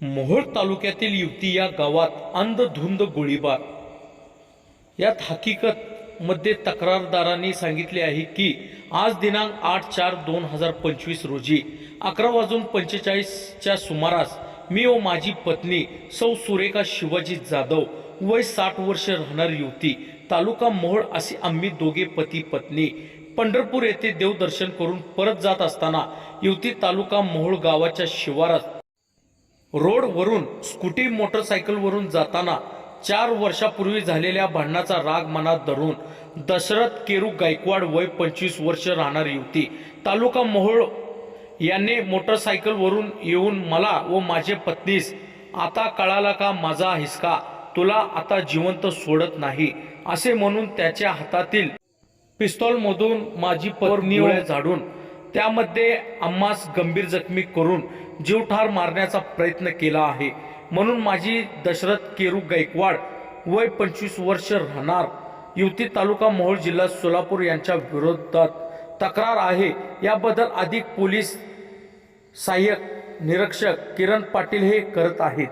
मोहोळ तालुक्यातील युवती या गावात अंधधुंद गोळीबार. यात हकीकत मध्ये तक्रारदारांनी सांगितले आहे की आज दिनांक आठ चार दोन हजार पंचवीस रोजी अकरा वाजून पंचेचाळीसच्या सुमारास मी व माझी पत्नी सौ सुरेखा शिवाजी जाधव वय साठ वर्ष राहणार युवती तालुका मोहोळ असे आम्ही दोघे पती पत्नी पंढरपूर येथे देवदर्शन करून परत जात असताना युवती तालुका मोहोळ गावाच्या शिवारात रोडवरून स्कूटी मोटरसायकलवरून जाताना चार वर्षापूर्वी झालेल्या भांडणाचा राग मनात धरून दशरथ केरू गायकवाड वय पंचवीस वर्ष राहणारी युवती. तालुका मोहोळ याने मोटरसायकलवरून येऊन मला व माझे पत्नीस आता कळाला का माझा हिसका? तुला आता जिवंत सोडत नाही. असे म्हणून त्याच्या हातातील पिस्तॉलमधून माझी पत्नी झाडून त्यामध्ये आम्हास गंभीर जखमी करून जीवठार मारण्याचा प्रयत्न केला आहे. म्हणून माझी दशरथ केरू गायकवाड वय पंचवीस वर्ष राहणार. युवती तालुका मोहोळ जिल्हा सोलापूर यांच्या विरोधात तक्रार आहे. याबद्दल अधिक पोलीस सहाय्यक निरीक्षक किरण पाटील हे करत आहेत.